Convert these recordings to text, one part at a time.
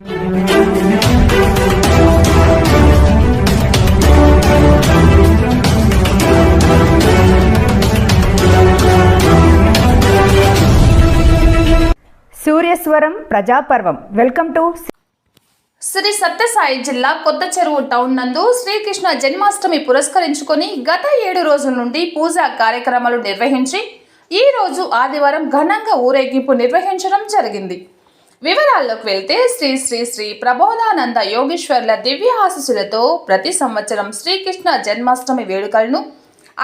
సూర్యస్వరం ప్రజాపర్వం. Welcome to Shri Sathya Sai కొత్త చెరువు టౌన్ నందు శ్రీకృష్ణ జన్మాష్టమి పురస్కరించుకొని గత ఏడు రోజుల నుండి పూజా కార్యక్రమాలు నిర్వహించి ఈ రోజు ఆదివారం ఘనంగా ఊరేగింపు నిర్వహించడం జరిగింది. వివరాల్లోకి వెళ్తే శ్రీ శ్రీ శ్రీ ప్రబోధానంద యోగేశ్వర్ల దివ్య ఆశీస్సులతో ప్రతి సంవత్సరం శ్రీకృష్ణ జన్మాష్టమి వేడుకలను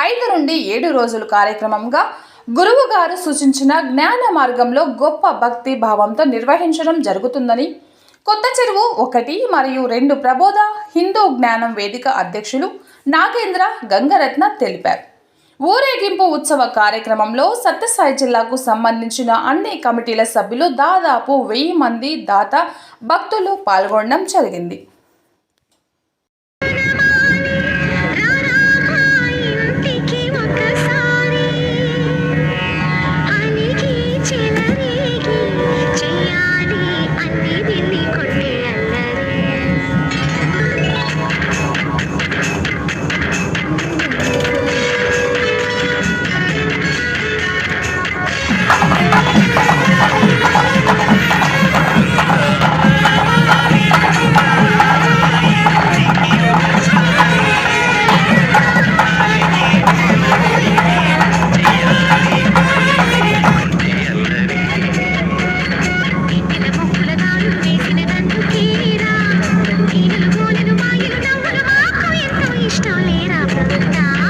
ఐదు నుండి ఏడు రోజుల కార్యక్రమంగా గురువు గారు సూచించిన జ్ఞాన మార్గంలో గొప్ప భక్తి భావంతో నిర్వహించడం జరుగుతుందని కొత్త చెరువు ఒకటి మరియు రెండు ప్రబోధ హిందూ జ్ఞానం వేదిక అధ్యక్షులు నాగేంద్ర గంగరత్న తెలిపారు. ఊరేగింపు ఉత్సవ కార్యక్రమంలో సత్యసాయి జిల్లాకు సంబంధించిన అన్ని కమిటీల సభ్యులు దాదాపు వెయ్యి మంది దాత భక్తులు పాల్గొనడం జరిగింది. Hãy subscribe